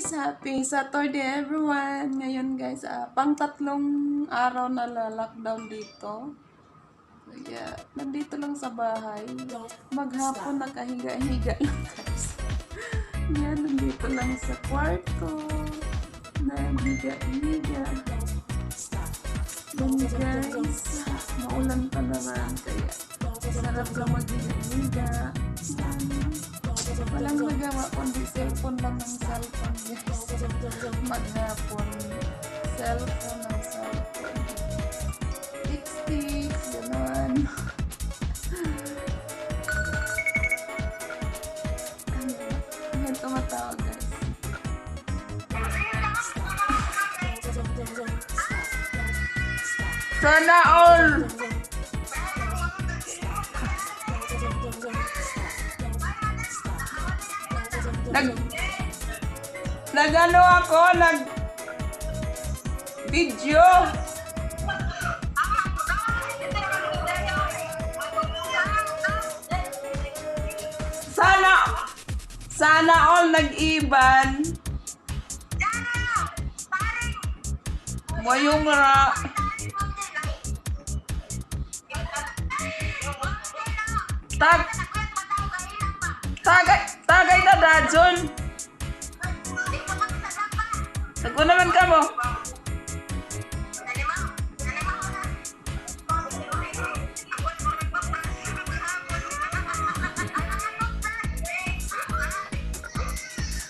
guys! Happy Saturday everyone! Ngayon guys, ah, pang tatlong araw na la-lockdown dito. Kaya, nandito lang sa bahay. Maghapon nakahiga-higa lang guys. Yan, nandito lang sa kwarto. Naghiga-higa. Yan guys, maulan pa naman. Kaya, sarap lang maghiga-higa. Yan. Walang magawa kundi cellphone lang ng cellphone guys. Maghapon. Cellphone ng cellphone. Tik-tik. Ganon. Ayan, tumatawag guys. Sana all! Nag... Nagano ako, nag... Video. Sana... Sana all nag-iban. Mo yung ra... Tag... Tagay... Tagay na dadyon. Nagko naman ka mo.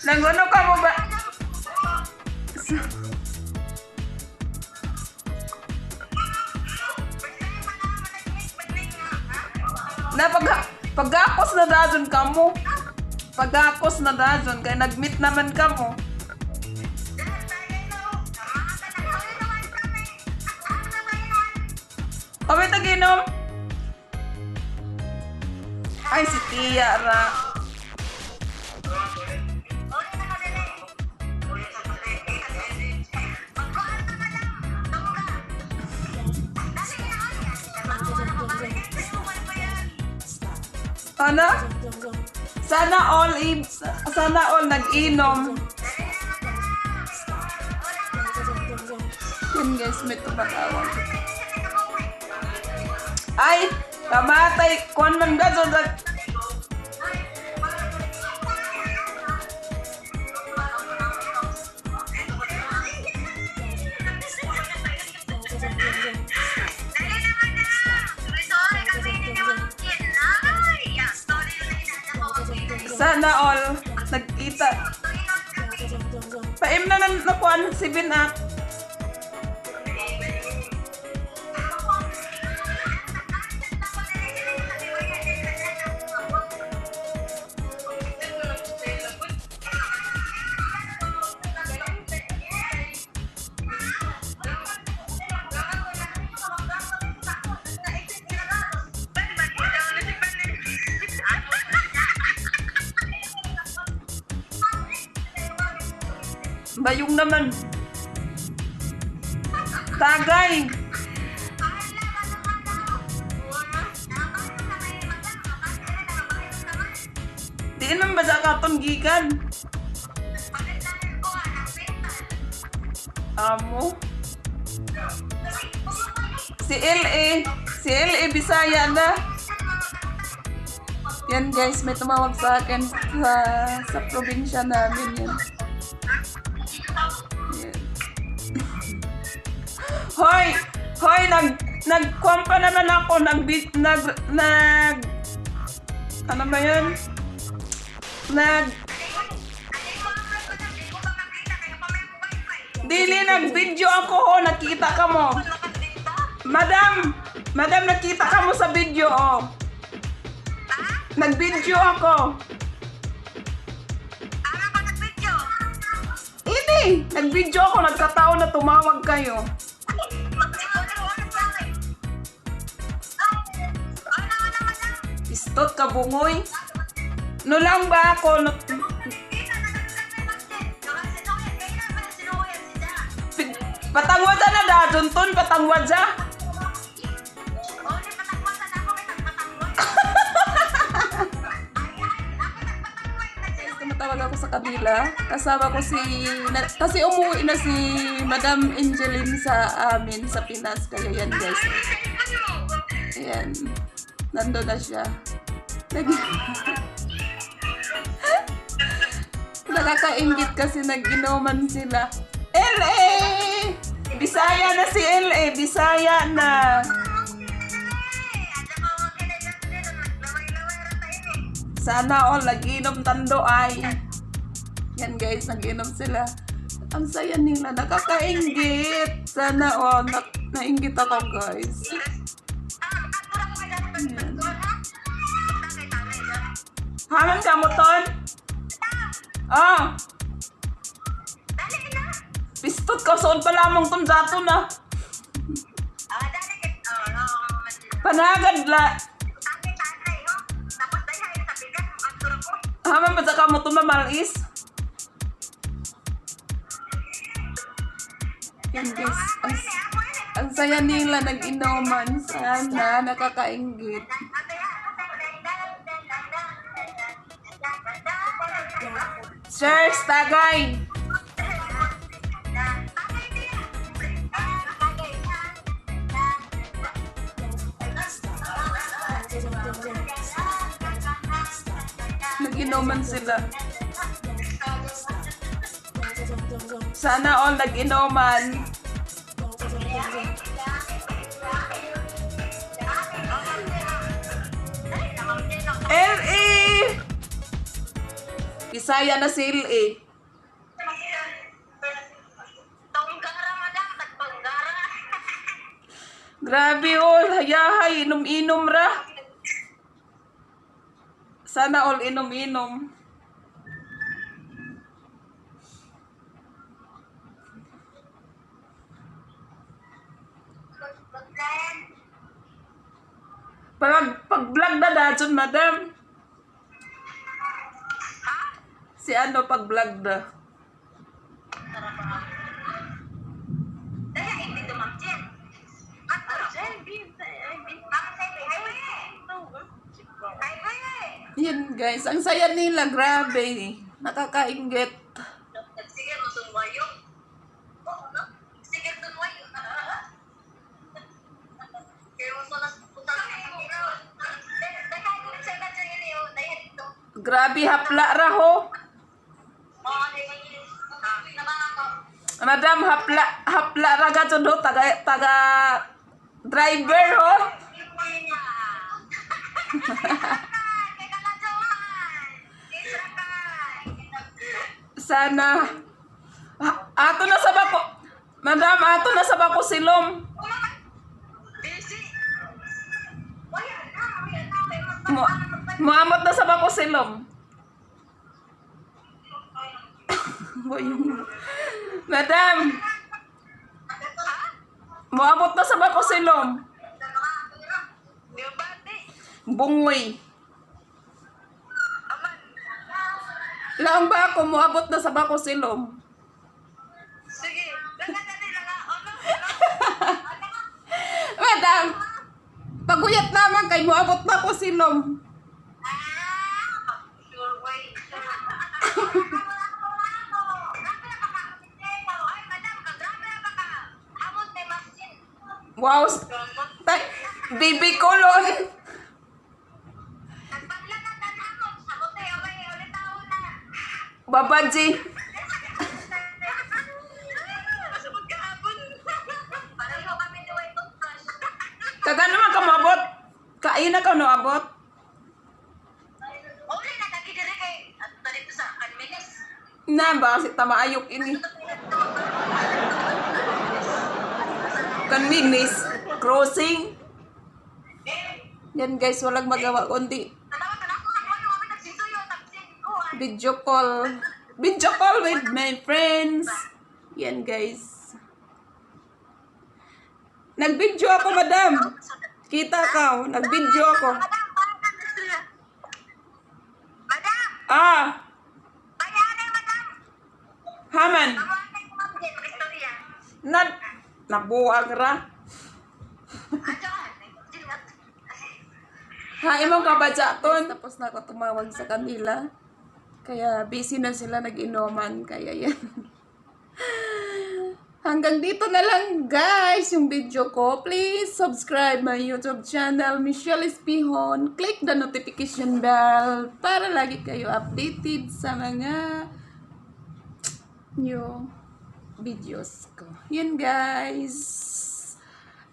Nagano ka mo ba? Na pag pagakos na dadyon ka mo. Pagakos na dadyon kay nagmeet naman ka mo. Kami taginom. Ay, si Tia ra. Ano? Sana all sana all nag-inom. Yan guys, may tumatawag. Ay, kamatay. Kuan man ba? Sana all nagkita. Paim na nan na kuan si Bin Bayong naman. Tagay. Di naman ba sa gikan? Amo. Si LA. Si LA Bisaya na. Yan guys, may tumawag sa akin sa, sa probinsya namin yan. Hoy! Hoy! Nag, nagkuhan pa naman ako. Nag, nag, nag, ano ba yun? Nag, dili nag-video ako ho. Nakita ka mo. Madam! Madam, nakita ka mo sa video, oh. Nag-video ako. Hindi! Nag-video ako. Nagkataon na tumawag kayo. Istot ka bungoy. No lang ba ako? No, patangwad na da. Junton, patangwad sa. Kanila. Kasama ko si... Na, kasi umuwi na si Madam Angeline sa amin sa Pinas. Kaya yan guys. Ayan. Nandun na siya. Nag... Nakakaingit kasi nag-inuman sila. LA! Bisaya na si LA. Bisaya na. Sana all nag-inom tando ay. Yan guys, nag-inom sila. Ang saya nila, nakakaingit. Sana all, na nainggit ako guys. Yan. Haman ka mo, Ton? Ah! Pistot ka, soon pa lamang ton dato na. Panagad la. Haman pa sa kamo to mamalis. Yan guys, ang, saya nila nag-inuman. Sana nakakaingit. Sir, tagay! Nag-inuman sila. Sana all nag-inuman. L.A. Bisaya na si L.A. Grabe all, hayahay, inom-inom ra. Sana all inom-inom. Pag, pag vlog madam. Si ano pag vlog na? Yan guys, ang saya nila, grabe. Nakakaingit. Grabe hapla ra ho. Madam hapla hapla ra ga do taga taga driver ho. Ka ka. Sana Ha- ato na sa bako. Madam, ato na sa bako silom. Mo muamot na sa bako silom. Boyong. Madam, muamot na sa bako di? Bungoy. Laang ba ako muabot na sa bako silom? Sige. Madam, paguyat naman kay muabot na ko silom. Wow, tay, baby kolon. Babaji. Kaga naman ka maabot. Kain na ka no abot. Na ba kasi tamaayok ini. Kan minis crossing. Yan guys, walang magawa kundi video call. Video call with my friends. Yan guys. Nag-video ako, madam. Kita ka, nag-video ako. Ah, haman. Tawagin ko ma'am, Jen, istorya. Na, nabuwag ra. Adyan, Jen, at- Ha, imong kabadya ton. Tapos na ako tumawag sa kanila. Kaya busy na sila nag-inuman. Kaya yan. Hanggang dito na lang guys yung video ko. Please subscribe my YouTube channel, Michelle Espihon. Click the notification bell para lagi kayo updated sa mga new videos ko. Yan guys.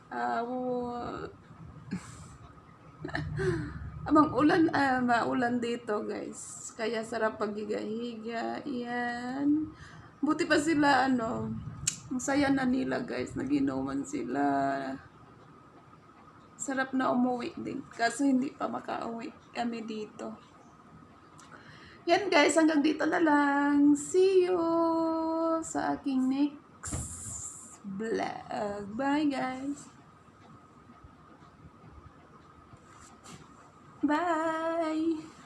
Ah, wo- Abang ulan, ah, maulan dito guys. Kaya sarap paghiga-higa. Yan. Buti pa sila ano, ang saya na nila guys. Naginuman sila. Sarap na umuwi din. Kaso hindi pa makauwi kami dito. Yan guys, hanggang dito na lang. See you sa aking next vlog. Bye guys. Bye!